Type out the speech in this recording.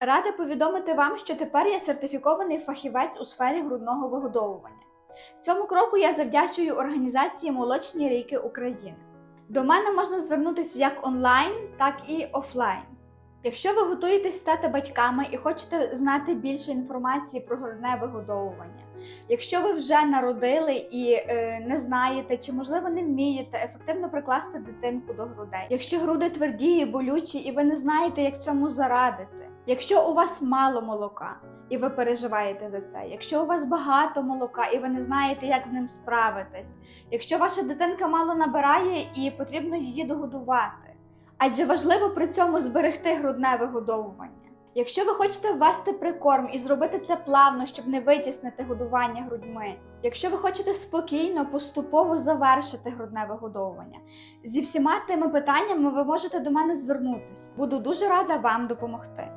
Рада повідомити вам, що тепер я сертифікований фахівець у сфері грудного вигодовування. Цьому кроку я завдячую організації Молочні ріки України. До мене можна звернутися як онлайн, так і офлайн. Якщо ви готуєтесь стати батьками і хочете знати більше інформації про грудне вигодовування, якщо ви вже народили і е, не знаєте, чи можливо не вмієте ефективно прикласти дитинку до грудей, якщо груди тверді і болючі, і ви не знаєте, як цьому зарадити, якщо у вас мало молока і ви переживаєте за це, якщо у вас багато молока і ви не знаєте, як з ним справитись, якщо ваша дитинка мало набирає і потрібно її догодувати. Адже важливо при цьому зберегти грудне вигодовування. Якщо ви хочете ввести прикорм і зробити це плавно, щоб не витіснити годування грудьми, якщо ви хочете спокійно, поступово завершити грудне вигодовування, зі всіма тими питаннями ви можете до мене звернутися. Буду дуже рада вам допомогти.